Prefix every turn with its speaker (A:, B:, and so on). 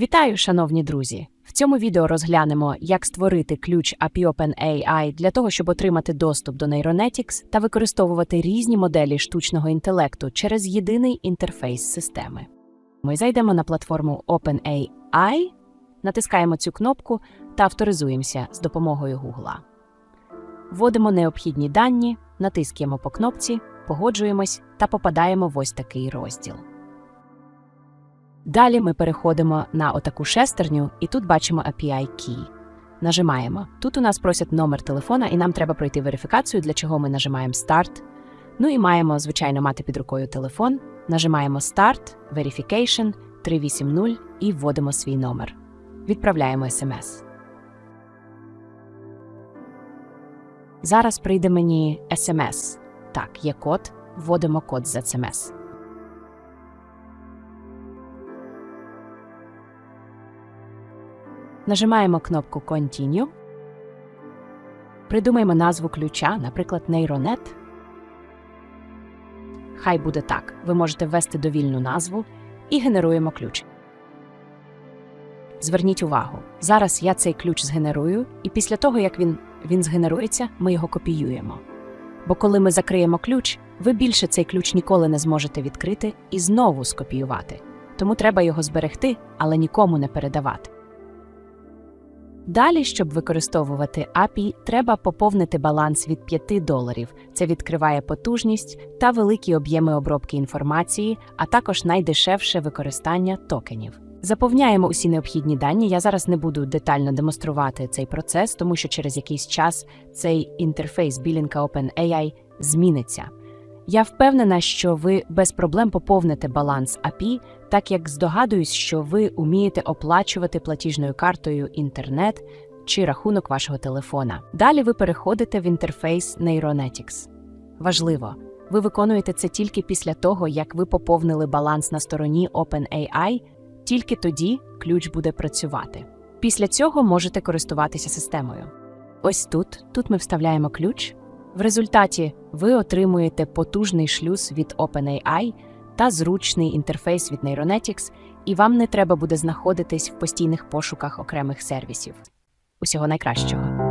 A: Вітаю, шановні друзі! В цьому відео розглянемо, як створити ключ API OpenAI для того, щоб отримати доступ до Neuronetics та використовувати різні моделі штучного інтелекту через єдиний інтерфейс системи. Ми зайдемо на платформу OpenAI, натискаємо цю кнопку та авторизуємося з допомогою Google. Вводимо необхідні дані, натискаємо по кнопці, погоджуємось та попадаємо в ось такий розділ. Далі ми переходимо на отаку шестерню, і тут бачимо API Key. Нажимаємо. Тут у нас просять номер телефона, і нам треба пройти верифікацію, для чого ми нажимаємо Start. Ну і маємо, звичайно, мати під рукою телефон. Нажимаємо Start, Verification 380 і вводимо свій номер. Відправляємо SMS. Зараз прийде мені SMS. Так, є код. Вводимо код з SMS. Нажимаємо кнопку Continue. Придумаємо назву ключа, наприклад, Neironet. Хай буде так. Ви можете ввести довільну назву і генеруємо ключ. Зверніть увагу, зараз я цей ключ згенерую, і після того, як він, він згенерується, ми його копіюємо. Бо коли ми закриємо ключ, ви більше цей ключ ніколи не зможете відкрити і знову скопіювати. Тому треба його зберегти, але нікому не передавати. Далі, щоб використовувати API, треба поповнити баланс від 5 доларів. Це відкриває потужність та великі об'єми обробки інформації, а також найдешевше використання токенів. Заповняємо усі необхідні дані. Я зараз не буду детально демонструвати цей процес, тому що через якийсь час цей інтерфейс білінка OpenAI зміниться. Я впевнена, що ви без проблем поповните баланс API, так як здогадуюсь, що ви умієте оплачувати платіжною картою інтернет чи рахунок вашого телефона. Далі ви переходите в інтерфейс Neuronetics. Важливо, ви виконуєте це тільки після того, як ви поповнили баланс на стороні OpenAI, тільки тоді ключ буде працювати. Після цього можете користуватися системою. Ось тут, тут ми вставляємо ключ. В результаті ви отримуєте потужний шлюз від OpenAI та зручний інтерфейс від Neuronetics, і вам не треба буде знаходитись в постійних пошуках окремих сервісів. Усього найкращого!